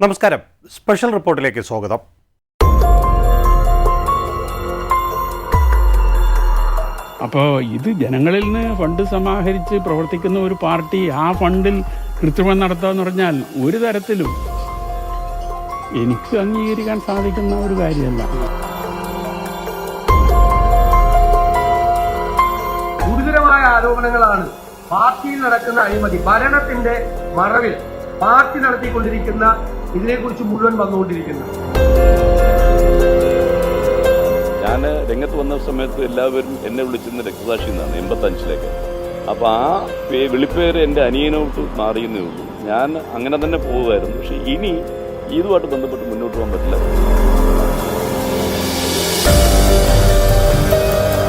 നമസ്കാരം. സ്പെഷ്യൽ റിപ്പോർട്ടിലേക്ക് സ്വാഗതം. അപ്പോൾ ഇത് ജനങ്ങളിൽ നിന്ന് ഫണ്ട് സമാഹരിച്ച് പ്രവർത്തിക്കുന്ന ഒരു പാർട്ടി ആ ഫണ്ടിൽ കൃത്രിമം നടത്തുക എന്ന് പറഞ്ഞാൽ ഒരു തരത്തിലും എനിക്ക് അംഗീകരിക്കാൻ സാധിക്കുന്ന ഒരു കാര്യമല്ല. ഗുരുതരമായ ആരോപണങ്ങളാണ് പാർട്ടിയിൽ നടക്കുന്ന അഴിമതി ഭരണത്തിന്റെ മറവിൽ പാർട്ടി നടത്തിക്കൊണ്ടിരിക്കുന്ന ഇതിനെക്കുറിച്ച് മുഴുവൻ വന്നുകൊണ്ടിരിക്കുന്നത് ഞാൻ രംഗത്ത് വന്ന സമയത്ത് എല്ലാവരും എന്നെ വിളിച്ചിരുന്ന രക്തസാക്ഷി എന്നാണ് എൺപത്തഞ്ചിലേക്ക്. അപ്പോൾ ആ പേ- വിളിപ്പേര് എന്റെ അനിയനോട്ട് മാറിയെന്നേ ഉള്ളൂ. ഞാൻ അങ്ങനെ തന്നെ പോവുമായിരുന്നു പക്ഷെ ഇനി ഇതുമായിട്ട് ബന്ധപ്പെട്ട് മുന്നോട്ട് പോകാൻ പറ്റില്ല.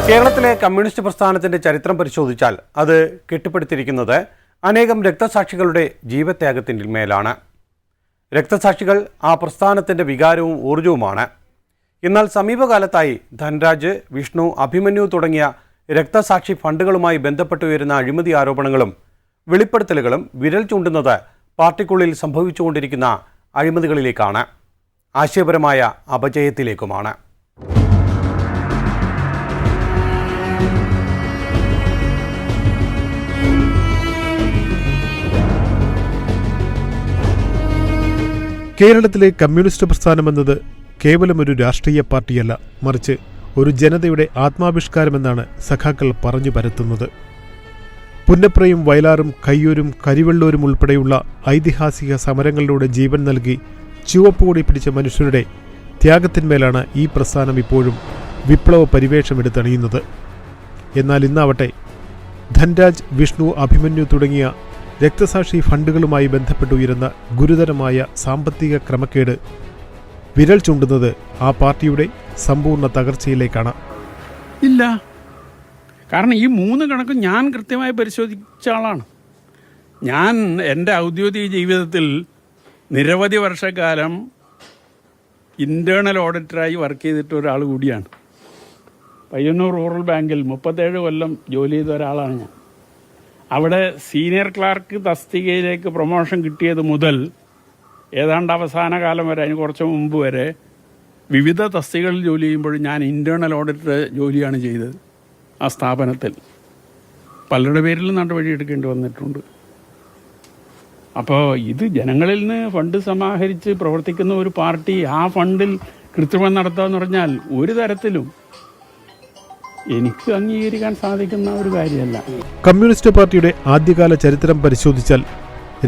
കേരളത്തിലെ കമ്മ്യൂണിസ്റ്റ് പ്രസ്ഥാനത്തിന്റെ ചരിത്രം പരിശോധിച്ചാൽ അത് കെട്ടിപ്പടുത്തിരിക്കുന്നത് അനേകം രക്തസാക്ഷികളുടെ ജീവത്യാഗത്തിന്റെ മേലാണ്. രക്തസാക്ഷികൾ ആ പ്രസ്ഥാനത്തിന്റെ വികാരവും ഊർജവുമാണ് എന്നാൽ സമീപകാലത്തായി ധൻരാജ് വിഷ്ണു അഭിമന്യു തുടങ്ങിയ രക്തസാക്ഷി ഫണ്ടുകളുമായി ബന്ധപ്പെട്ടുയരുന്ന അഴിമതി ആരോപണങ്ങളും വെളിപ്പെടുത്തലുകളും വിരൽ ചൂണ്ടുന്നത് പാർട്ടിക്കുള്ളിൽ സംഭവിച്ചുകൊണ്ടിരിക്കുന്ന അഴിമതികളിലേക്കാണ്. ആശയപരമായ അപജയത്തിലേക്കുമാണ്. കേരളത്തിലെ കമ്മ്യൂണിസ്റ്റ് പ്രസ്ഥാനമെന്നത് കേവലം ഒരു രാഷ്ട്രീയ പാർട്ടിയല്ല മറിച്ച് ഒരു ജനതയുടെ ആത്മാവിഷ്കാരമെന്നാണ് സഖാക്കൾ പറഞ്ഞു പരത്തുന്നത്. പുന്നപ്രയും വയലാറും കയ്യൂരും കരിവെള്ളൂരും ഉൾപ്പെടെയുള്ള ഐതിഹാസിക സമരങ്ങളിലൂടെ ജീവൻ നൽകി ചുവപ്പുകൂടി പിടിച്ച മനുഷ്യരുടെ ത്യാഗത്തിന്മേലാണ് ഈ പ്രസ്ഥാനം ഇപ്പോഴും വിപ്ലവ പരിവേഷമെടുത്തണിയുന്നത്. എന്നാൽ ഇന്നാവട്ടെ ധൻരാജ് വിഷ്ണു അഭിമന്യു തുടങ്ങിയ രക്തസാക്ഷി ഫണ്ടുകളുമായി ബന്ധപ്പെട്ടുയരുന്ന ഗുരുതരമായ സാമ്പത്തിക ക്രമക്കേട്. വിരൽ ചൂണ്ടുന്നത് ആ പാർട്ടിയുടെ സമ്പൂർണ തകർച്ചയിലേക്കാണ്. ഇല്ല. കാരണം ഈ മൂന്ന് കണക്കും ഞാൻ കൃത്യമായി പരിശോധിച്ച ആളാണ്. ഞാൻ എന്റെ ഔദ്യോഗിക ജീവിതത്തിൽ നിരവധി വർഷക്കാലം ഇന്റേർണൽ ഓഡിറ്ററായി വർക്ക് ചെയ്തിട്ട് ഒരാൾ കൂടിയാണ്. പയ്യന്നൂർ റൂറൽ ബാങ്കിൽ മുപ്പത്തേഴ് കൊല്ലം ജോലി ചെയ്ത ഒരാളാണ് ഞാൻ. അവിടെ സീനിയർ ക്ലാർക്ക് തസ്തികയിലേക്ക് പ്രൊമോഷൻ കിട്ടിയത് മുതൽ ഏതാണ്ട് അവസാന കാലം വരെ അതിന് കുറച്ച് മുമ്പ് വരെ വിവിധ തസ്തികകളിൽ ജോലി ചെയ്യുമ്പോൾ ഞാൻ ഇന്റേർണൽ ഓഡിറ്റർ ജോലിയാണ് ചെയ്തത് ആ സ്ഥാപനത്തിൽ. പലരുടെ പേരിലും നടപടി എടുക്കേണ്ടി വന്നിട്ടുണ്ട്. അപ്പോൾ ഇത് ജനങ്ങളിൽ നിന്ന് ഫണ്ട് സമാഹരിച്ച് പ്രവർത്തിക്കുന്ന ഒരു പാർട്ടി ആ ഫണ്ടിൽ കൃത്രിമം നടത്തുക എന്ന് പറഞ്ഞാൽ ഒരു തരത്തിലും എനിക്ക് അംഗീകരിക്കാൻ സാധിക്കുന്ന ഒരു കാര്യമല്ല. കമ്മ്യൂണിസ്റ്റ് പാർട്ടിയുടെ ആദ്യകാല ചരിത്രം പരിശോധിച്ചാൽ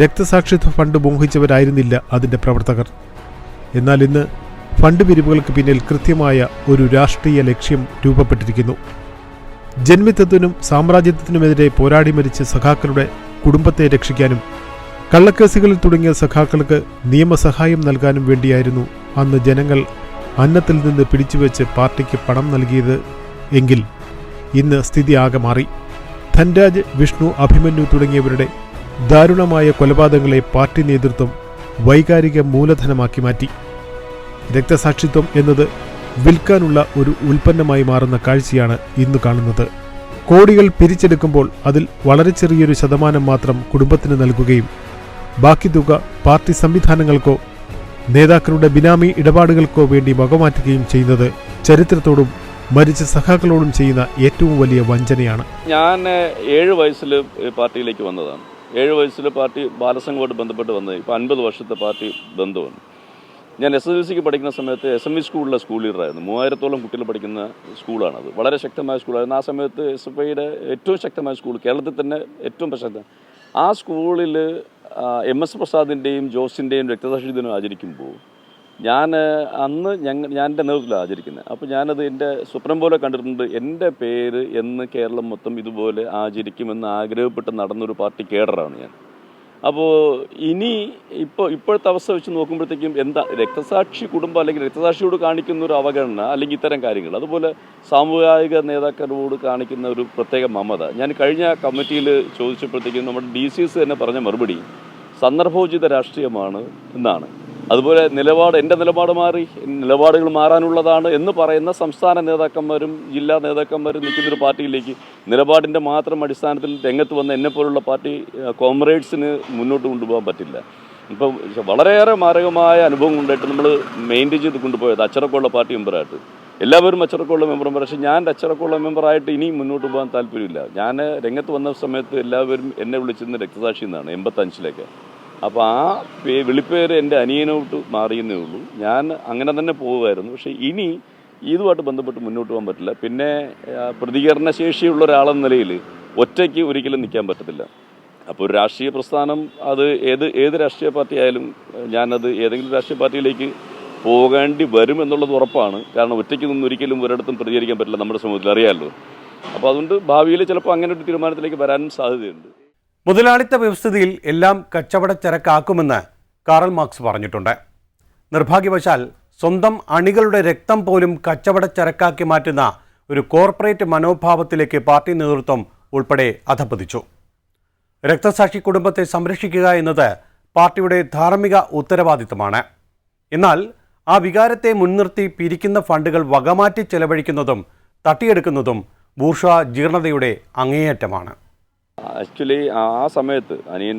രക്തസാക്ഷിത്വ ഫണ്ട് മോഹിച്ചവരായിരുന്നില്ല അതിന്റെ പ്രവർത്തകർ. എന്നാൽ ഇന്ന് ഫണ്ട് പിരിവുകൾക്ക് പിന്നിൽ കൃത്യമായ ഒരു രാഷ്ട്രീയ ലക്ഷ്യം രൂപപ്പെട്ടിരിക്കുന്നു. ജന്മിത്വത്തിനും സാമ്രാജ്യത്വത്തിനുമെതിരെ പോരാടി മരിച്ച സഖാക്കളുടെ കുടുംബത്തെ രക്ഷിക്കാനും കള്ളക്കേസുകളിൽ തുടങ്ങിയ സഖാക്കൾക്ക് നിയമസഹായം നൽകാനും വേണ്ടിയായിരുന്നു അന്ന് ജനങ്ങൾ അന്നത്തിൽ നിന്ന് പിടിച്ചുവെച്ച് പാർട്ടിക്ക് പണം നൽകിയത് എങ്കിൽ ഇന്ന് സ്ഥിതി ആകെ മാറി. ധൻരാജ് വിഷ്ണു അഭിമന്യു തുടങ്ങിയവരുടെ ദാരുണമായ കൊലപാതകങ്ങളെ പാർട്ടി നേതൃത്വം വൈകാരിക മൂലധനമാക്കി മാറ്റി. രക്തസാക്ഷിത്വം എന്നത് വിൽക്കാനുള്ള ഒരു ഉൽപ്പന്നമായി മാറുന്ന കാഴ്ചയാണ് ഇന്ന് കാണുന്നത്. കോടികൾ പിരിച്ചെടുക്കുമ്പോൾ അതിൽ വളരെ ചെറിയൊരു ശതമാനം മാത്രം കുടുംബത്തിന് നൽകുകയും ബാക്കി തുക പാർട്ടി സംവിധാനങ്ങൾക്കോ നേതാക്കളുടെ ബിനാമി ഇടപാടുകൾക്കോ വേണ്ടി വകമാറ്റുകയും ചെയ്യുന്നത് ചരിത്രത്തോടും മരിച്ച സഖാക്കളോടും ചെയ്യുന്ന ഏറ്റവും വലിയ വഞ്ചനയാണ്. ഞാൻ ഏഴ് വയസ്സിൽ പാർട്ടിയിലേക്ക് വന്നതാണ്. ഏഴ് വയസ്സിൽ പാർട്ടി ബാലസംഘമായിട്ട് ബന്ധപ്പെട്ട് വന്നത്. ഇപ്പോൾ അൻപത് വർഷത്തെ പാർട്ടി ബന്ധമാണ്. ഞാൻ എസ് എസ് എൽ സിക്ക് പഠിക്കുന്ന സമയത്ത് എസ് എം ഇ സ്കൂളിലെ സ്കൂൾ ലീഡറായിരുന്നു. മൂവായിരത്തോളം കുട്ടികൾ പഠിക്കുന്ന സ്കൂളാണത്. വളരെ ശക്തമായ സ്കൂളായിരുന്നു. ആ സമയത്ത് എസ് എഫ് ഐയുടെ ഏറ്റവും ശക്തമായ സ്കൂൾ കേരളത്തിൽ തന്നെ ഏറ്റവും പ്രശസ്ത. ആ സ്കൂളിൽ എം എസ് പ്രസാദിന്റെയും ജോസിന്റെയും രക്തസാക്ഷി ദിനം ആചരിക്കുമ്പോൾ ഞാൻ അന്ന് ഞങ്ങൾ ഞാൻ എന്റെ നേതൃത്വത്തിലാണ് ആചരിക്കുന്നത് അപ്പോൾ ഞാനത് എന്റെ സ്വപ്നം പോലെ കണ്ടിട്ടുണ്ട് എന്റെ പേര് എന്ന് കേരളം മൊത്തം ഇതുപോലെ ആചരിക്കുമെന്ന് ആഗ്രഹപ്പെട്ട് നടന്നൊരു പാർട്ടി കേഡറാണ് ഞാൻ. അപ്പോൾ ഇനി ഇപ്പോൾ ഇപ്പോഴത്തെ അവസ്ഥ വെച്ച് നോക്കുമ്പോഴത്തേക്കും എന്താ രക്തസാക്ഷി കുടുംബം അല്ലെങ്കിൽ രക്തസാക്ഷിയോട് കാണിക്കുന്ന ഒരു അവഗണന അല്ലെങ്കിൽ ഇത്തരം കാര്യങ്ങൾ. അതുപോലെ സാമുദായിക നേതാക്കളോട് കാണിക്കുന്ന ഒരു പ്രത്യേക മമത. ഞാൻ കഴിഞ്ഞ കമ്മിറ്റിയിൽ ചോദിച്ചപ്പോഴത്തേക്കും നമ്മുടെ ഡി സി എസ് തന്നെ പറഞ്ഞ മറുപടി സന്ദർഭോചിത രാഷ്ട്രീയമാണ് എന്നാണ്. അതുപോലെ നിലപാട് എന്റെ നിലപാട് മാറി നിലപാടുകൾ മാറാനുള്ളതാണ് എന്ന് പറയുന്ന സംസ്ഥാന നേതാക്കന്മാരും ജില്ലാ നേതാക്കന്മാരും നിൽക്കുന്നൊരു പാർട്ടിയിലേക്ക് നിലപാടിന്റെ മാത്രം അടിസ്ഥാനത്തിൽ രംഗത്ത് വന്ന എന്നെപ്പോലുള്ള പാർട്ടി കോമ്രേഡ്സിന് മുന്നോട്ട് കൊണ്ടുപോകാൻ പറ്റില്ല. ഇപ്പം വളരെയേറെ മാരകമായ അനുഭവം കൊണ്ടായിട്ട് നമ്മൾ മെയിന്റെയിൻ ചെയ്ത് കൊണ്ടുപോയത് അച്ചടക്കമുള്ള പാർട്ടി മെമ്പറായിട്ട്. എല്ലാവരും അച്ചടക്കമുള്ള മെമ്പറും പക്ഷേ ഞാൻ അച്ചടക്കമുള്ള മെമ്പറായിട്ട് ഇനിയും മുന്നോട്ട് പോകാൻ താല്പര്യമില്ല. ഞാൻ രംഗത്ത് വന്ന സമയത്ത് എല്ലാവരും എന്നെ വിളിച്ചിരുന്ന രക്തസാക്ഷി എന്നാണ് എൺപത്തഞ്ചിലേക്ക്. അപ്പോൾ ആ വിളിപ്പേര് എന്റെ അനിയനോട്ട് മാറിയെന്നേ ഉള്ളൂ. ഞാൻ അങ്ങനെ തന്നെ പോവുമായിരുന്നു പക്ഷേ ഇനി ഇതുമായിട്ട് ബന്ധപ്പെട്ട് മുന്നോട്ട് പോകാൻ പറ്റില്ല. പിന്നെ പ്രതികരണശേഷിയുള്ള പ്രതികരണ ശേഷിയുള്ള ഒരാളെന്ന നിലയിൽ ഒറ്റയ്ക്ക് ഒരിക്കലും നിൽക്കാൻ പറ്റത്തില്ല. അപ്പോൾ ഒരു രാഷ്ട്രീയ പ്രസ്ഥാനം അത് ഏത് ഏത് രാഷ്ട്രീയ പാർട്ടി ആയാലും ഞാനത് ഏതെങ്കിലും രാഷ്ട്രീയ പാർട്ടിയിലേക്ക് പോകേണ്ടി വരും എന്നുള്ളത് ഉറപ്പാണ്. കാരണം ഒറ്റയ്ക്ക് നിന്ന് ഒരിക്കലും ഒരിടത്തും പ്രതികരിക്കാൻ പറ്റില്ല നമ്മുടെ സമൂഹത്തിൽ. അറിയാമല്ലോ അപ്പോൾ അതുകൊണ്ട് ഭാവിയിൽ ചിലപ്പോൾ അങ്ങനെ ഒരു തീരുമാനത്തിലേക്ക് വരാനും സാധ്യതയുണ്ട്. മുതലാളിത്ത വ്യവസ്ഥിതിയിൽ എല്ലാം കച്ചവട ചരക്കാക്കുമെന്ന് കാറൽ മാർക്സ് പറഞ്ഞിട്ടുണ്ട്. നിർഭാഗ്യവശാൽ സ്വന്തം അണികളുടെ രക്തം പോലും കച്ചവട ചരക്കാക്കി മാറ്റുന്ന ഒരു കോർപ്പറേറ്റ് മനോഭാവത്തിലേക്ക് പാർട്ടി നേതൃത്വം ഉൾപ്പെടെ അധപ്പതിച്ചു രക്തസാക്ഷി കുടുംബത്തെ സംരക്ഷിക്കുക എന്നത് പാർട്ടിയുടെ ധാർമ്മിക ഉത്തരവാദിത്തമാണ് എന്നാൽ ആ വികാരത്തെ മുൻനിർത്തി പിരിക്കുന്ന ഫണ്ടുകൾ വകമാറ്റി ചെലവഴിക്കുന്നതും തട്ടിയെടുക്കുന്നതും ബൂർഷ ജീർണതയുടെ അങ്ങേയറ്റമാണ്. ആക്ച്വലി ആ സമയത്ത് അനിയൻ